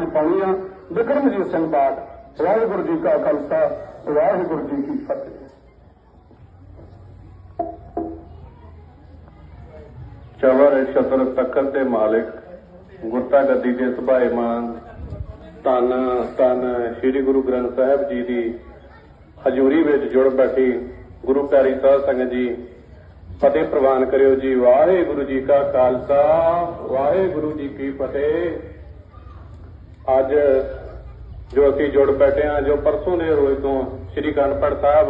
ਸਾਂਝ ਪਾਉਣੀ ਆ ਵਿਕਰਮਜੀਤ ਸਿੰਘ ਬਾਟ ਵਾਹਿਗੁਰੂ ਜੀ ਕਾ ਖਾਲਸਾ, ਵਾਹਿਗੁਰੂ ਜੀ ਕੀ ਫਤਿਹ। ਚਵਰ ਛਤਰ ਤਖਤ ਦੇ ਮਾਲਿਕ, ਗੁਰਤਾ ਗੱਦੀ ਦੇ ਸੁਭਾਏਮਾਨ ਧੰਨ ਧੰਨ ਸ੍ਰੀ ਗੁਰੂ ਗ੍ਰੰਥ ਸਾਹਿਬ ਜੀ ਦੀ ਹਜ਼ੂਰੀ ਵਿੱਚ ਜੁੜ ਬੈਠੀ ਗੁਰੂ ਪਿਆਰੀ ਸਾਹਿਬ ਸੰਗਤ ਜੀ, ਫਤਿਹ ਪ੍ਰਵਾਨ ਕਰਿਓ ਜੀ, ਵਾਹਿਗੁਰੂ ਜੀ ਕਾ ਖਾਲਸਾ, ਵਾਹਿਗੁਰੂ ਜੀ ਕੀ ਫਤਿਹ। ਅੱਜ ਜੋ ਅਸੀਂ ਜੁੜ ਬੈਠੇ ਆ ਜੋ ਪਰਸੋਂ ਦੇ ਰੋਜ਼ ਤੋਂ ਸ੍ਰੀ ਕਾਨਪੜ ਸਾਹਿਬ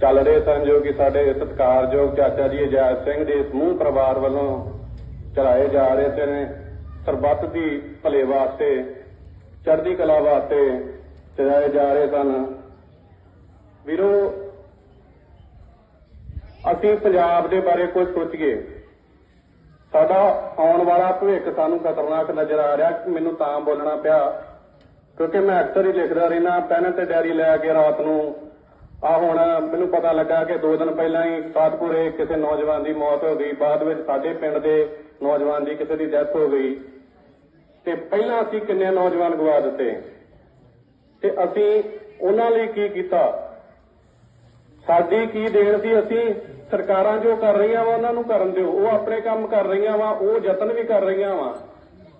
ਚੱਲ ਰਹੇ ਸਨ, ਜੋ ਕਿ ਸਾਡੇ ਸਤਿਕਾਰਯੋਗ ਚਾਚਾ ਜੀ ਅਜਾਇਬ ਸਿੰਘ ਦੇ ਸਮੂਹ ਪਰਿਵਾਰ ਵੱਲੋਂ ਚਲਾਏ ਜਾ ਰਹੇ ਤੇ ਸਰਬੱਤ ਦੀ ਭਲੇ ਵਾਸਤੇ, ਚੜ੍ਹਦੀ ਕਲਾ ਵਾਸਤੇ ਚਲਾਏ ਜਾ ਰਹੇ ਸਨ। ਵੀਰੋ, ਅਸੀਂ ਪੰਜਾਬ ਦੇ ਬਾਰੇ ਕੁਝ ਸੋਚੀਏ। ਸਾਡਾ ਆਉਣ ਵਾਲਾ ਭਵਿੱਖ ਸਾਨੂੰ ਖਤਰਨਾਕ ਨਜ਼ਰ ਆ ਰਿਹਾ, ਮੈਨੂੰ ਤਾਂ ਬੋਲਣਾ ਪਿਆ, ਕਿਉਂਕਿ ਮੈਂ ਅਕਸਰ ਹੀ ਲਿਖਦਾ ਰਹਿਣਾ ਪੈਨ ਤੇ ਡਾਇਰੀ ਲੈ ਕੇ ਰਾਤ ਨੂੰ, ਆ ਹੁਣ ਮੈਨੂੰ ਪਤਾ ਲੱਗਾ ਕਿ ਦੋ ਦਿਨ ਪਹਿਲਾਂ ਹੀ ਸਾਤਪੁਰੇ ਕਿਸੇ ਨੌਜਵਾਨ ਦੀ ਮੌਤ ਹੋ ਗਈ, ਬਾਅਦ ਵਿੱਚ ਸਾਡੇ ਪਿੰਡ ਦੇ ਨੌਜਵਾਨ ਦੀ ਕਿਸੇ ਦੀ ਡੈਥ ਹੋ ਗਈ। ਤੇ ਪਹਿਲਾਂ ਅਸੀਂ ਕਿੰਨੇ ਨੌਜਵਾਨ ਗਵਾ ਦਿੱਤੇ? ਤੇ ਅਸੀਂ ਉਹਨਾਂ ਲਈ ਕੀ ਕੀਤਾ? ਸਾਡੀ ਕੀ ਦੇਣ ਸੀ? ਅਸੀਂ ਸਰਕਾਰਾਂ ਜੋ ਕਰ ਰਹੀਆਂ ਵਾ, ਉਹਨਾਂ ਨੂੰ ਕਰਨ ਦਿਓ। ਉਹ ਆਪਣੇ ਕੰਮ ਕਰ ਰਹੀਆਂ ਵਾ, ਉਹ ਯਤਨ ਵੀ ਕਰ ਰਹੀਆਂ ਵਾ।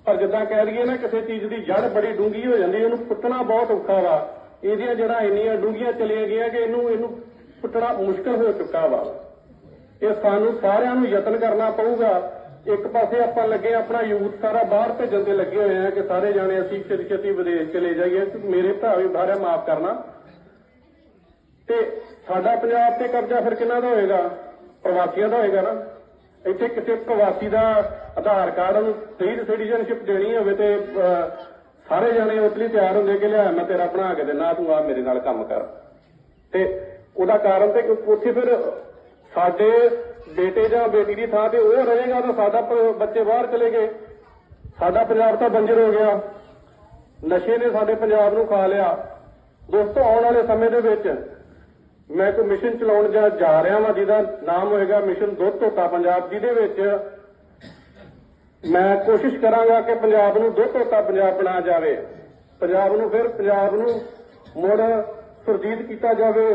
ਪਰ ਜਿੱਦਾਂ ਕਹਿ ਦਈਏ ਨਾ, ਕਿਸੇ ਚੀਜ਼ ਦੀ ਜੜ ਬੜੀ ਡੂੰਗੀ ਹੋ ਜਾਂਦੀ ਉਹਨੂੰ ਪੁੱਟਣਾ ਬਹੁਤ ਔਖਾ ਵਾ। ਇਹਦੀਆਂ ਜੜਾਂ ਇੰਨੀਆਂ ਡੂੰਘੀਆਂ ਚਲੀਆਂ ਗਈਆਂ ਕਿ ਇਹਨੂੰ ਇਹਨੂੰ ਪੁੱਟਣਾ ਮੁਸ਼ਕਲ ਹੋ ਚੁੱਕਾ ਵਾ। ਇਹ ਸਾਨੂੰ ਸਾਰਿਆਂ ਨੂੰ ਯਤਨ ਕਰਨਾ ਪਊਗਾ। ਇੱਕ ਪਾਸੇ ਆਪਾਂ ਲੱਗੇ ਆਪਣਾ ਯੂਥ ਸਾਰਾ ਬਾਹਰ ਭੇਜਣ ਤੇ ਲੱਗੇ ਹੋਏ ਆ ਕਿ ਸਾਰੇ ਜਾਣੇ ਅਸੀਂ ਛੇਤੀ ਛੇਤੀ ਵਿਦੇਸ਼ ਚਲੇ ਜਾਈਏ। ਮੇਰੇ ਭਰਾ ਵੀ ਬਾਹਰ ਮਾਫ ਕਰਨਾ। ਤੇ ਸਾਡਾ ਪੰਜਾਬ ਤੇ ਕਬਜ਼ਾ ਫਿਰ ਕਿਹਨਾਂ ਦਾ ਹੋਏਗਾ? ਪ੍ਰਵਾਸੀਆਂ ਦਾ ਹੋਏਗਾ ਨਾ। ਇੱਥੇ ਕਿਸੇ ਪ੍ਰਵਾਸੀ ਦਾ ਆਧਾਰ ਕਾਰਡ ਨੂੰ ਸਹੀ ਸਿਟੀਜ਼ਨਸ਼ਿਪ ਦੇਣੀ ਹੋਵੇ ਤੇ ਸਾਰੇ ਜਾਣੇ ਉਸ ਲਈ ਤਿਆਰ ਹੁੰਦੇ ਕਿ ਲਿਆ, ਮੈਂ ਤੇਰਾ ਬਣਾ ਕੇ ਦੇਣਾ ਤੂੰ ਆ ਮੇਰੇ ਨਾਲ ਕੰਮ ਕਰ। ਤੇ ਉਹਦਾ ਕਾਰਨ ਤੇ ਉੱਥੇ ਫਿਰ ਸਾਡੇ ਬੇਟੇ ਜਾਂ ਬੇਟੀ ਦੀ ਥਾਂ ਤੇ ਉਹ ਰਹੇਗਾ, ਤਾਂ ਸਾਡਾ ਬੱਚੇ ਬਾਹਰ ਚਲੇ ਗਏ। ਸਾਡਾ ਪੰਜਾਬ ਤਾਂ ਬੰਜਰ ਹੋ ਗਿਆ। ਨਸ਼ੇ ਨੇ ਸਾਡੇ ਪੰਜਾਬ ਨੂੰ ਖਾ ਲਿਆ। ਦੋਸਤੋ, ਆਉਣ ਵਾਲੇ ਸਮੇਂ ਦੇ ਵਿੱਚ ਮੈਂ ਕੋਈ ਮਿਸ਼ਨ ਚਲਾਉਣ ਜਾ ਜਾ ਰਿਹਾ ਹਾਂ ਜਿਹਦਾ ਨਾਮ ਹੋਏਗਾ ਮਿਸ਼ਨ ਦੁੱਧ ਧੋਤਾ ਪੰਜਾਬ, ਜਿਹਦੇ ਵਿੱਚ ਮੈਂ ਕੋਸ਼ਿਸ਼ ਕਰਾਂਗਾ ਕਿ ਪੰਜਾਬ ਨੂੰ ਦੁੱਧ ਧੋਤਾ ਪੰਜਾਬ ਬਣਾਇਆ ਜਾਵੇ। ਪੰਜਾਬ ਨੂੰ ਫਿਰ ਪੰਜਾਬ ਨੂੰ ਮੁੜ ਸੁਰਜੀਤ ਕੀਤਾ ਜਾਵੇ,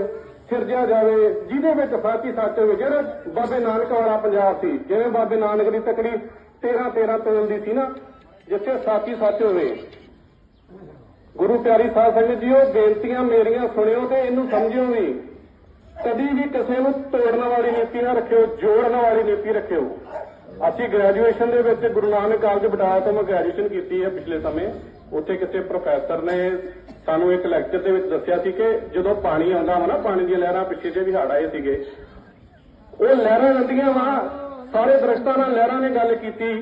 ਸਿਰਜਿਆ ਜਾਵੇ, ਜਿਹਦੇ ਵਿੱਚ ਸਾਥੀ ਸੱਚ ਹੋਵੇ। ਜਿਹੜਾ ਬਾਬੇ ਨਾਨਕ ਵਾਲਾ ਪੰਜਾਬ ਸੀ, ਜਿਵੇਂ ਬਾਬੇ ਨਾਨਕ ਦੀ ਤਕੜੀ 13 13 ਤੋਲ ਦੀ ਸੀ ਨਾ, ਜਿੱਥੇ ਸਾਥੀ ਸੱਚ ਹੋਵੇ। ਗੁਰੂ ਪਿਆਰੀ ਸਾਧ ਸੰਗਤ ਜੀਓ ਬੇਨਤੀਆਂ ਮੇਰੀਆਂ ਸੁਣਿਓ ਤੇ ਇਹਨੂੰ ਸਮਝਿਓ ਵੀ। ਕਦੀ ਵੀ ਕਿਸੇ ਨੂੰ ਤੋੜਨ ਵਾਲੀ ਨੀਤੀ ਨਾ ਰੱਖਿਓ, ਜੋੜਨ ਵਾਲੀ ਨੀਤੀ ਰੱਖਿਓ। ਅਸੀਂ ਗ੍ਰੈਜੂਏਸ਼ਨ ਦੇ ਵਿੱਚ ਗੁਰੂ ਨਾਨਕ ਕਾਲਜ ਬਟਾਲਾ ਤੋਂ ਮੈਂ ਗ੍ਰੈਜੂਏਸ਼ਨ ਕੀਤੀ ਹੈ ਪਿਛਲੇ ਸਮੇਂ। ਉੱਥੇ ਕਿਸੇ ਪ੍ਰੋਫੈਸਰ ਨੇ ਸਾਨੂੰ ਇੱਕ ਲੈਕਚਰ ਦੇ ਵਿੱਚ ਦੱਸਿਆ ਸੀ ਕਿ ਜਦੋਂ ਪਾਣੀ ਆਉਂਦਾ ਵਾ ਨਾ, ਪਾਣੀ ਦੀਆਂ ਲਹਿਰਾਂ ਪਿੱਛੇ ਜੇ ਵੀ ਹੜ ਆਏ ਸੀਗੇ। ਉਹ ਲਹਿਰਾਂ ਆਉਂਦੀਆਂ ਵਾ, ਸਾਰੇ ਦਰਖਤਾਂ ਨਾਲ ਲਹਿਰਾਂ ਨੇ ਗੱਲ ਕੀਤੀ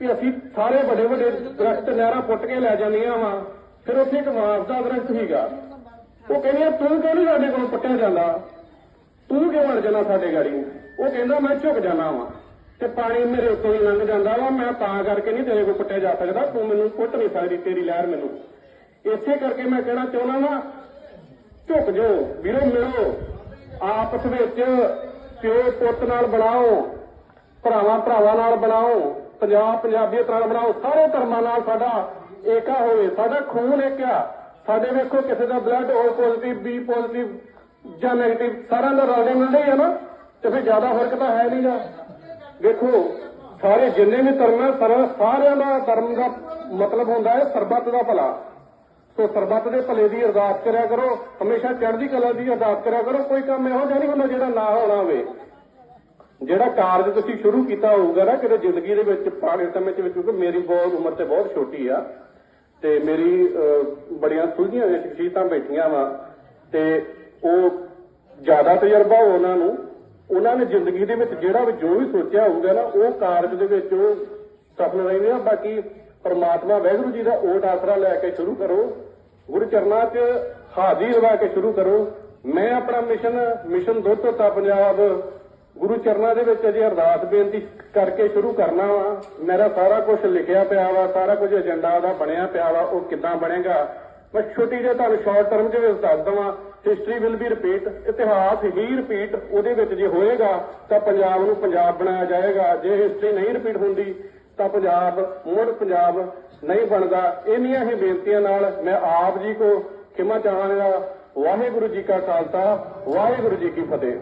ਵੀ ਅਸੀਂ ਸਾਰੇ ਵੱਡੇ ਵੱਡੇ ਦਰਖਤ ਲਹਿਰਾਂ ਪੁੱਟ ਕੇ ਲੈ ਜਾਂਦੀਆਂ ਵਾ। ਫਿਰ ਉੱਥੇ ਇੱਕ ਵਾਂਸ ਦਾ ਦਰਖਤ ਸੀਗਾ। ਉਹ ਕਹਿੰਦੀ ਤੂੰ ਕਿਉਂ ਨਹੀਂ ਸਾਡੇ ਕੋਲ ਪੱਟਿਆ ਜਾਂਦਾ? ਤੂੰ ਕਿਉਂ ਅੜ ਜਾਣਾ ਸਾਡੇ ਗਾੜੀ ਉਹ ਕਹਿੰਦਾ, ਮੈਂ ਝੁਕ ਜਾਣਾ ਵਾ ਤੇ ਪਾਣੀ ਮੇਰੇ ਉੱਤੋਂ ਹੀ ਲੰਘ ਜਾਂਦਾ ਵਾ। ਮੈਂ ਤਾਂ ਕਰਕੇ ਨਹੀਂ ਤੇਰੇ ਕੋਲ ਪੁੱਟਿਆ ਜਾ ਸਕਦਾ। ਤੂੰ ਮੈਨੂੰ ਪੁੱਟ ਨਹੀਂ ਸਕਦੀ, ਤੇਰੀ ਲਹਿਰ ਮੈਨੂੰ। ਇਸੇ ਕਰਕੇ ਮੈਂ ਕਹਿਣਾ ਚਾਹੁੰਦਾ ਵਾਂ, ਝੁਕ ਜਾਓ, ਵੀਰੋ, ਮਿਲੋ। ਆਪਸ ਵਿੱਚ ਪਿਓ ਪੁੱਤ ਨਾਲ ਬਣਾਓ, ਭਰਾਵਾਂ ਭਰਾਵਾਂ ਨਾਲ ਬਣਾਓ, ਪੰਜਾਬ ਪੰਜਾਬੀਅਤ ਨਾਲ ਬਣਾਓ। ਸਾਰੇ ਧਰਮਾਂ ਨਾਲ ਸਾਡਾ ਏਕਾ ਹੋਵੇ, ਸਾਡਾ ਖੂਨ ਇੱਕ ਆ ਸਾਡੇ ਵੇਖੋ ਕਿਸੇ ਦਾ blood O positive B positive ਜਾਂ ਨੈਗੇਟਿਵ ਸਾਰਿਆਂ ਦਾ ਰਲਦੇ ਮਿਲਦੇ ਹੀ ਆ ਨਾ, ਤੇ ਫਿਰ ਜ਼ਿਆਦਾ ਫ਼ਰਕ ਤਾਂ ਹੈ ਨਹੀਂਗਾ। ਵੇਖੋ ਸਾਰੇ ਜਿੰਨੇ ਵੀ ਧਰਮ ਹੈ ਸਾਰਾ- ਸਾਰਿਆਂ ਦਾ ਧਰਮ ਦਾ ਮਤਲਬ ਹੁੰਦਾ ਹੈ ਸਰਬੱਤ ਦਾ ਭਲਾ। ਸੋ ਸਰਬੱਤ ਦੇ ਭਲੇ ਦੀ ਅਰਦਾਸ ਕਰਿਆ ਕਰੋ, ਹਮੇਸ਼ਾ ਚੜ੍ਹਦੀ ਕਲਾ ਦੀ ਅਰਦਾਸ ਕਰਿਆ ਕਰੋ, ਕੋਈ ਕੰਮ ਇਹੋ ਜਿਹਾ ਨਹੀਂ ਹੁੰਦਾ ਜਿਹੜਾ ਨਾ ਹੋਣਾ ਹੋਵੇ। ਜਿਹੜਾ ਕਾਰਜ ਤੁਸੀਂ ਸ਼ੁਰੂ ਕੀਤਾ ਹੋਊਗਾ ਨਾ, ਕਿਤੇ ਜ਼ਿੰਦਗੀ ਦੇ ਵਿੱਚ, ਪੁਰਾਣੇ ਸਮੇਂ ਦੇ ਵਿੱਚ, ਕਿਉਂਕਿ ਮੇਰੀ ਬਹੁਤ ਉਮਰ ਤੇ ਬਹੁਤ ਛੋਟੀ ਆ, ਤੇ ਮੇਰੀ ਬੜੀਆਂ ਸੁਲਝੀਆਂ ਹੋਈਆਂ ਸ਼ਖਸੀਅਤਾਂ ਬੈਠੀਆਂ ਵਾ, ਤੇ ਉਹ ਜ਼ਿਆਦਾ ਤਜਰਬਾ ਹੋ ਉਹਨਾਂ ਨੂੰ, ਉਹਨਾਂ ਨੇ ਜ਼ਿੰਦਗੀ ਦੇ ਵਿੱਚ ਜਿਹੜਾ ਵੀ ਜੋ ਵੀ ਸੋਚਿਆ ਹੋਊਗਾ ਨਾ, ਉਹ ਕਾਰਜ ਦੇ ਵਿੱਚ ਉਹ ਸਫਲ ਰਹਿੰਦੇ ਆ ਬਾਕੀ ਪਰਮਾਤਮਾ ਵਾਹਿਗੁਰੂ ਜੀ ਦਾ ਓਟ ਆਸਰਾ ਲੈ ਕੇ ਸ਼ੁਰੂ ਕਰੋ, ਗੁਰੂ ਚਰਨਾਂ 'ਚ ਹਾਜ਼ਰੀ ਲਵਾ ਕੇ ਸ਼ੁਰੂ ਕਰੋ। ਮੈਂ ਆਪਣਾ ਮਿਸ਼ਨ ਮਿਸ਼ਨ ਦੁੱਧ ਧੋਤਾ ਪੰਜਾਬ ਗੁਰੂ ਚਰਨਾਂ ਦੇ ਵਿੱਚ ਅਜੇ ਅਰਦਾਸ ਬੇਨਤੀ ਕਰਕੇ ਸ਼ੁਰੂ ਕਰਨਾ ਵਾ। ਮੇਰਾ ਸਾਰਾ ਕੁਝ ਲਿਖਿਆ ਪਿਆ ਵਾ, ਸਾਰਾ ਕੁਝ ਏਜੰਡਾ ਦਾ ਬਣਿਆ ਪਿਆ ਵਾ, ਉਹ ਕਿੱਦਾਂ ਬਣੇਗਾ। ਮੈਂ ਛੋਟੀ ਜਿਹੀ ਤੁਹਾਨੂੰ ਸ਼ਾਰਟ ਟਰਮ ਦੇ ਵਿੱਚ ਦੱਸ ਦਵਾਂ। ਹਿਸਟਰੀ ਵਿਲ ਵੀ ਰਿਪੀਟ ਇਤਿਹਾਸ ਹੀ ਰਿਪੀਟ ਉਹਦੇ ਵਿੱਚ ਜੇ ਹੋਏਗਾ, ਤਾਂ ਪੰਜਾਬ ਨੂੰ ਪੰਜਾਬ ਬਣਾਇਆ ਜਾਏਗਾ। ਜੇ ਹਿਸਟਰੀ ਨਹੀਂ ਰਿਪੀਟ ਹੁੰਦੀ, ਤਾਂ ਪੰਜਾਬ ਮੁੜ ਪੰਜਾਬ ਨਹੀਂ ਬਣਦਾ। ਇੰਨੀਆਂ ਹੀ ਬੇਨਤੀਆਂ ਨਾਲ ਮੈਂ ਆਪ ਜੀ ਕੋ ਖਿਮਾ ਚਾਹਾਂਗਾ ਵਾਹਿਗੁਰੂ ਜੀ ਕਾ ਖਾਲਸਾ, ਵਾਹਿਗੁਰੂ ਜੀ ਕੀ ਫਤਿਹ।